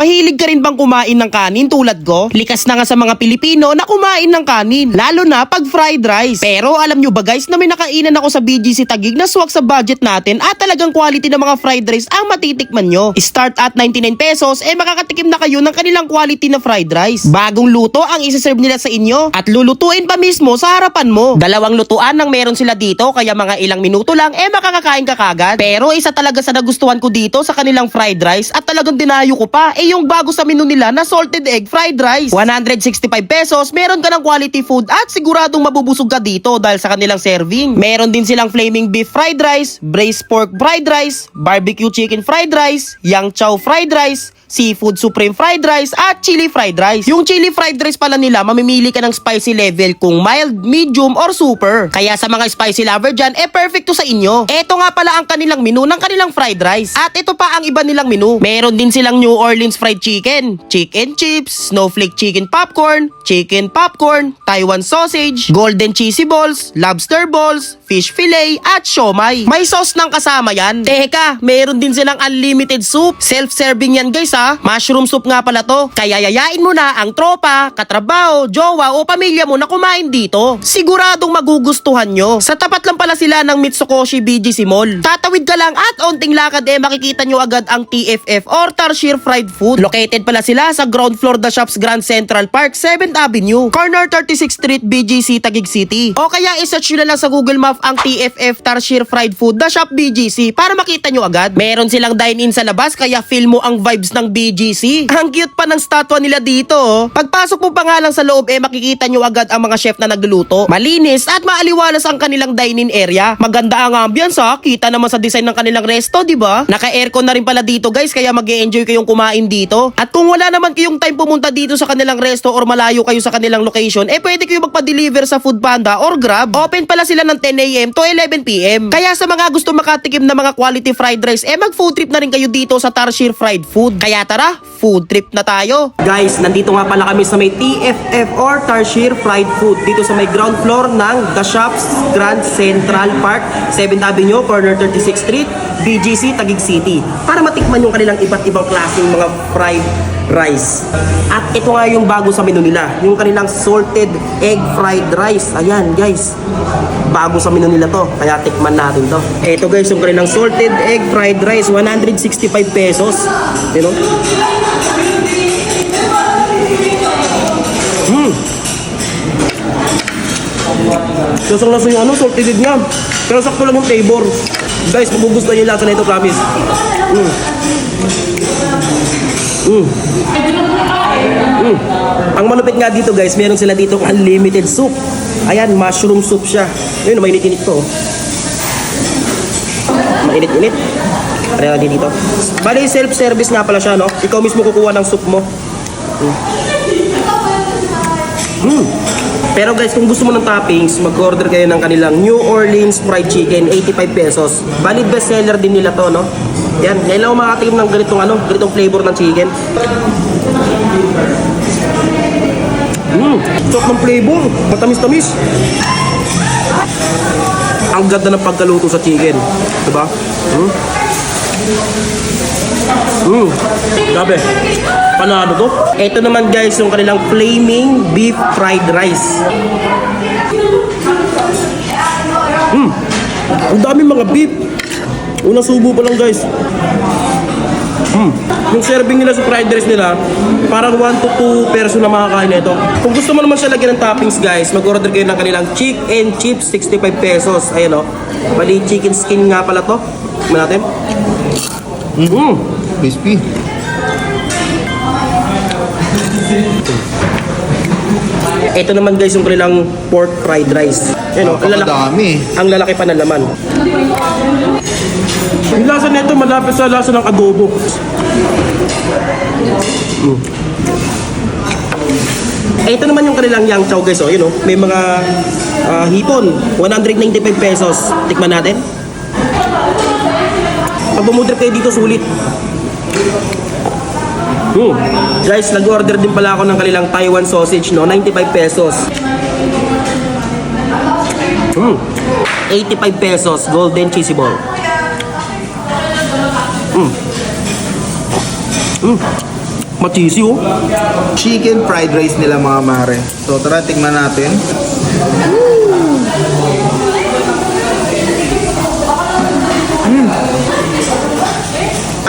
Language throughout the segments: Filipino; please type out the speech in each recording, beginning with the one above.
Mahilig ka rin bang kumain ng kanin tulad ko? Likas na nga sa mga Pilipino na kumain ng kanin, lalo na pag fried rice. Pero alam nyo ba guys na may nakainan ako sa BGC Tagig na swak sa budget natin at talagang quality ng mga fried rice ang matitikman nyo. Start at 99 pesos, eh makakatikim na kayo ng kanilang quality na fried rice. Bagong luto ang isiserve nila sa inyo at lulutuin pa mismo sa harapan mo. Dalawang lutuan ang meron sila dito kaya mga ilang minuto lang eh makakakain ka kagad. Pero isa talaga sa nagustuhan ko dito sa kanilang fried rice at talagang dinayo ko pa eh yung bago sa menu nila na salted egg fried rice. 165 pesos, meron ka ng quality food at siguradong mabubusog ka dito dahil sa kanilang serving. Meron din silang flaming beef fried rice, braised pork fried rice, barbecue chicken fried rice, yang chow fried rice, seafood supreme fried rice at chili fried rice. Yung chili fried rice pala nila, mamimili ka ng spicy level kung mild, medium, or super. Kaya sa mga spicy lover dyan, eh perfect to sa inyo. Eto nga pala ang kanilang menu ng kanilang fried rice. At ito pa ang iba nilang menu. Meron din silang New Orleans fried chicken, chicken chips, snowflake chicken popcorn, chicken popcorn, Taiwan sausage, golden cheesy balls, lobster balls, fish fillet, at siomay. May sauce ng kasama yan. Teka, meron din silang unlimited soup. Self-serving yan guys ha. Mushroom soup nga pala to. Kaya yayain mo na ang tropa, katrabaho, jowa o pamilya mo na kumain dito. Siguradong magugustuhan nyo. Sa tapat lang pala sila ng Mitsukoshi BGC Mall. Tatawid ka lang at onting lakad eh makikita nyo agad ang TFF or Tarsier Fried Food. Located pala sila sa ground floor the shops Grand Central Park, 7th Avenue, corner 36th Street, BGC, Taguig City. O kaya isearch nyo na lang sa Google Map ang TFF Tarsier Fried Food, the shop BGC para makita nyo agad. Meron silang dine-in sa labas kaya feel mo ang vibes ng BGC. Ang cute pa ng statwa nila dito. oh. Pagpasok mo pa nga lang sa loob eh makikita nyo agad ang mga chef na nagluluto. Malinis at maaliwalas ang kanilang dine-in area. Maganda ang ambience ha. Kita naman sa design ng kanilang resto, di ba? Naka-aircon na rin pala dito guys kaya mag enjoy kayong kumain dito. At kung wala naman kayong time pumunta dito sa kanilang resto or malayo kayo sa kanilang location, eh pwede kayo magpa-deliver sa Food Panda or Grab. Open pala sila ng 10 a.m. to 11 p.m. Kaya sa mga gusto makatikim ng mga quality fried rice, eh mag food trip na rin kayo dito sa Tarsier Fried Food. Kaya tara, food trip na tayo. Guys, nandito nga pala kami sa may TFF or Tarsier Fried Food dito sa may ground floor ng The Shops Grand Central Park, 7th Avenue, corner 36th Street, BGC, Taguig City. Para matikman yung kanilang iba't ibang klaseng mga fried rice. At ito nga yung bago sa menu nila, yung kanilang salted egg fried rice. Ayan, guys. Bago sa menu nila to, kaya tikman natin to. Ito guys, yung kanilang salted egg fried rice, 165 pesos. You know? Mm. Lasang lasa yung ano, salted niya. Pero sakto lang yung flavor. Guys, magugustuhan niyo yung lasa na ito, promise. Mm. Mm. Mm. Ang malupit nga dito guys, meron sila dito unlimited soup. Ayan, mushroom soup siya. Ayun, mainit-init to. oh. Mainit-init. Pareho din dito. Bali, self-service nga pala siya, no? Ikaw mismo kukuha ng soup mo. Mm. Pero guys, kung gusto mo ng toppings, mag-order kayo ng kanilang New Orleans Fried Chicken, 85 pesos. Valid bestseller din nila to, no? Yan, ngayon lang ako makatikim ng ganitong ano, ganitong flavor ng chicken. Mmm, sok ng flavor, matamis-tamis. Ang ganda ng pagkaluto sa chicken. Diba? Hmm? Mm. Grabe. Panalo to. Ito naman guys yung kanilang flaming beef fried rice. Mm. Ang dami mga beef. Unang subo pa lang guys. Mm. Yung serving nila sa fried rice nila, parang 1 to 2 person na makakain nito. Kung gusto mo naman siya lagyan ng toppings guys, mag-order kayo ng kanilang chick and chips, 65 pesos. Ayan o. Bali, chicken skin nga pala to. Tignan natin. Mm. Crispy. Ito naman guys yung kanilang pork fried rice. Ayan o, ang lalaki, Napakadami. ang lalaki pa ng laman. Yung lasa nito malapit sa lasa ng adobo. Mm. Ito naman yung kanilang yang chow guys, oh, yun oh. May mga ah, hipon, 195 pesos. Tikman natin. Pag bumudrip kayo dito, sulit. Hmm. Guys, nag-order din pala ako ng kanilang Taiwan sausage, no? 95 pesos. Hmm. 85 pesos, golden cheesy ball. Hmm. Hmm. Matisi oh. Chicken fried rice nila mga mare. So tara, tikman natin. Mm.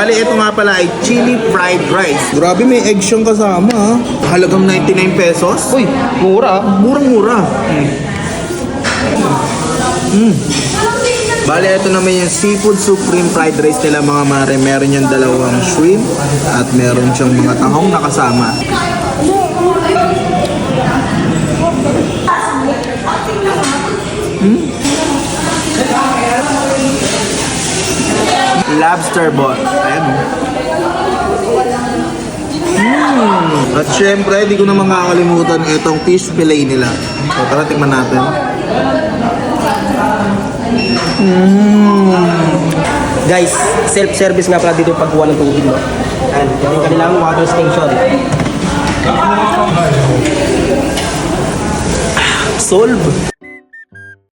Ali, ito nga pala ay chili fried rice. Grabe, may egg siyang kasama ha. Halagang 99 pesos. Uy, mura. Murang-mura. Mm. Bale, ito naman yung seafood supreme fried rice nila mga mare. Meron yung dalawang shrimp at meron siyang mga tahong nakasama. Lobster ball. Ayan o. Mm. At syempre, hindi ko na makakalimutan itong fish fillet nila. So, tara, tikman natin. Guys, self-service nga pala dito pagkuha ng tubig? Ayan, yan yung kanilang water station. Solve!